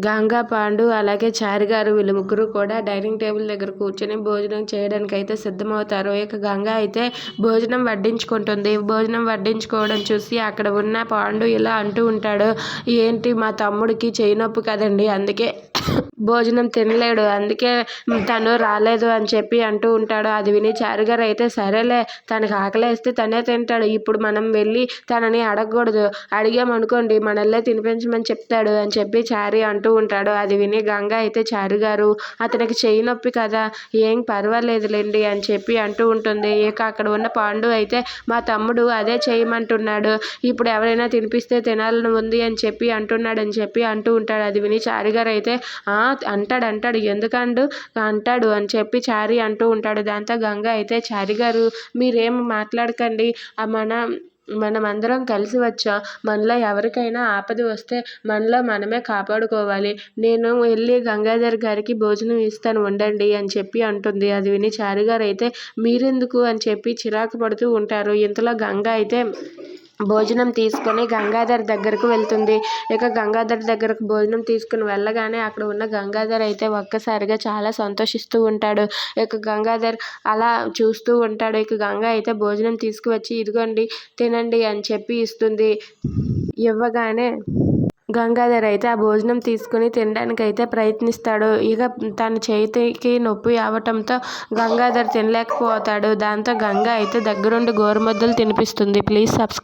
గంగా పాండు అలాగే చారి గారు వీళ్ళు ముగ్గురు కూడా డైనింగ్ టేబుల్ దగ్గర కూర్చొని భోజనం చేయడానికి అయితే సిద్ధమవుతారు ఇక గంగా అయితే భోజనం వడ్డించుకుంటుంది. భోజనం వడ్డించుకోవడం చూసి అక్కడ ఉన్న పాండు ఇలా అంటూ ఉంటాడు ఏంటి మా తమ్ముడికి చేయి నొప్పి కదండి అందుకే భోజనం తినలేడు. అందుకే తను రాలేదు అని చెప్పి అంటూ ఉంటాడు. అది విని చారు గారు అయితే సరేలే తనకి ఆకలేస్తే తనే తింటాడు. ఇప్పుడు మనం వెళ్ళి తనని అడగకూడదు. అడిగామనుకోండి మనల్లే తినిపించమని చెప్తాడు అని చెప్పి చారి అంటూ ఉంటాడు. అది విని గంగ అయితే చారు గారు అతనికి చెయ్యి నొప్పి కదా ఏం పర్వాలేదులేండి అని చెప్పి అంటూ ఉంటుంది. ఇక అక్కడ ఉన్న పాండు అయితే మా తమ్ముడు అదే చేయమంటున్నాడు. ఇప్పుడు ఎవరైనా తినిపిస్తే తినాలని ఉంది అని చెప్పి అంటున్నాడు అని చెప్పి అంటూ ఉంటాడు. అది విని చారి గారు అయితే "ఆ, అంటాడు అంటాడు. ఎందుకండు? అంటాడు అని చెప్పి చారి అంటూ ఉంటాడు. దాంతో గంగ అయితే చారి గారు మీరేం మాట్లాడకండి. మన మనం అందరం కలిసి వచ్చా? మనలో ఎవరికైనా ఆపద వస్తే మనలో మనమే కాపాడుకోవాలి. నేను వెళ్ళి గంగాధర్ గారికి భోజనం ఇస్తాను ఉండండి అని చెప్పి అంటుంది. అది విని చారి గారు అయితే మీరెందుకు అని చెప్పి చిరాకు పడుతూ ఉంటారు. ఇంతలో గంగ అయితే భోజనం తీసుకొని గంగాధర్ దగ్గరకు వెళ్తుంది. ఇక గంగాధర్ దగ్గరకు భోజనం తీసుకుని వెళ్ళగానే అక్కడ ఉన్న గంగాధర్ అయితే ఒక్కసారిగా చాలా సంతోషిస్తూ ఉంటాడు. ఇక గంగాధర్ అలా చూస్తూ ఉంటాడు. ఇక గంగ అయితే భోజనం తీసుకువచ్చి ఇదిగోండి తినండి అని చెప్పి ఇస్తుంది. ఇవ్వగానే గంగాధర్ అయితే ఆ భోజనం తీసుకుని తినడానికి అయితే ప్రయత్నిస్తాడు. ఇక తన చేతికి నొప్పి అవటంతో గంగాధర్ తినలేకపోతాడు. దాంతో గంగ అయితే దగ్గరుండి గోరుముద్దలు తినిపిస్తుంది. Please subscribe